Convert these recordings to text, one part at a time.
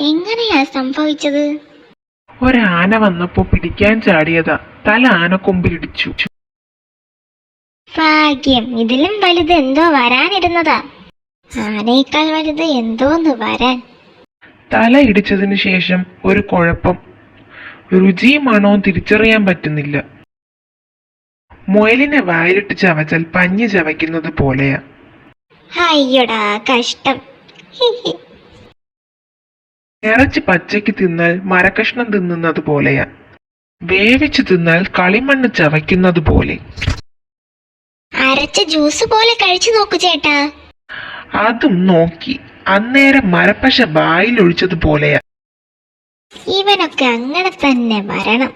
എങ്ങനെയാ സംഭവിച്ചത്? ഒരാന വന്നപ്പോ പിടിക്കാൻ ചാടിയതാ. തല ആനക്കൊമ്പിലിടിച്ചു ഭാഗ്യം. ഇതിലും വലുത് എന്തോ വരാനിരുന്നതാ. ആനയേക്കാൾ വലുത് എന്തോന്ന് വരാൻ. തല ഇടിച്ചതിന് ശേഷം ഒരു കുഴപ്പം. രുചിയുമാണോ തിരിച്ചറിയാൻ പറ്റുന്നില്ല. മുയലിനെ വായിലിട്ട് ചവച്ചാൽ പഞ്ഞു ചവയ്ക്കുന്നത് പോലെയാ. അയ്യടാ കഷ്ടം. ഇറച്ചി പച്ചയ്ക്ക് തിന്നാൽ മരക്കഷ്ണം തിന്നുന്നത് പോലെയാ. വേവിച്ചു തിന്നാൽ കളിമണ്ണ് ചവയ്ക്കുന്നത് പോലെ. അരച്ച ജ്യൂസ് പോലെ കഴിച്ചു നോക്കു ചേട്ടാ. അതും നോക്കി. അന്നേരം മരപ്പശ വായിലൊഴിച്ചത് പോലെയാ. ഇവനൊക്കെ അങ്ങനെ തന്നെ വരണം.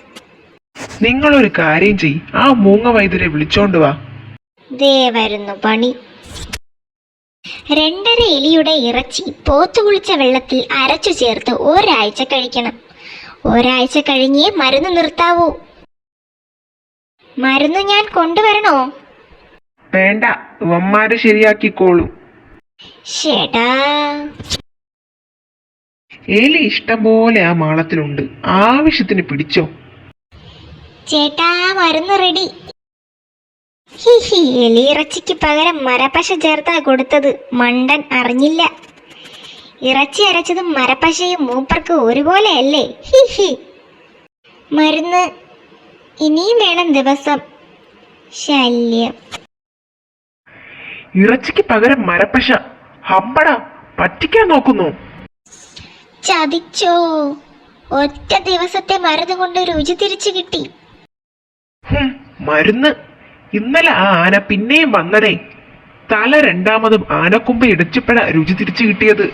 നിങ്ങളൊരു കാര്യം ചെയ് ആ മൂങ്ങ വൈദ്യരെ വിളിച്ചോണ്ട് വാ. ദേ വരുന്നു പണി. രണ്ടര എലിയുടെ ഇറച്ചി പോത്തു കുളിച്ച വെള്ളത്തിൽ അരച്ചു ചേർത്ത് ഒരാഴ്ച കഴിക്കണം. ഒരാഴ്ച കഴിഞ്ഞേ മരുന്ന് നിർത്താവൂ. മരുന്ന് ഞാൻ കൊണ്ടുവരണോ? വേണ്ട ഇവന്മാരെ ശരിയാക്കിക്കോളൂ. ചേട്ടാ. എലി ഇഷ്ടംപോലെ ആ മാളത്തിലുണ്ട്. ആവശ്യത്തിന് പിടിച്ചോ. ചേട്ടാ മരുന്ന് റെഡി. ഹിഹി എലിയിറച്ചിക്ക് പകരം മരപ്പശ ചേർത്താ കൊടുത്തത്. മണ്ടൻ അറിഞ്ഞില്ല. ഇറച്ചി അരച്ചതും മരപ്പശയും മൂപ്പർക്ക് ഒരുപോലെയല്ലേ? ഹിഹി മരുന്ന് ഇനിയും വേണം ദിവസം. ശല്യം. ഇറച്ചിക്ക് പകരം മരപ്പശ. ഹമ്പട പറ്റിക്കാൻ നോക്കുന്നു. ചതിച്ചോ? ഒറ്റ ദിവസത്തെ മരുന്ന് കൊണ്ട് രുചി തിരിച്ചു കിട്ടി. മരുന്ന്. ഇന്നലെ ആ ആന പിന്നെയും വന്നതേ. തല രണ്ടാമതും ആനക്കൊമ്പ് ഇടിച്ചപ്പോഴാ രുചി തിരിച്ചു കിട്ടിയത്.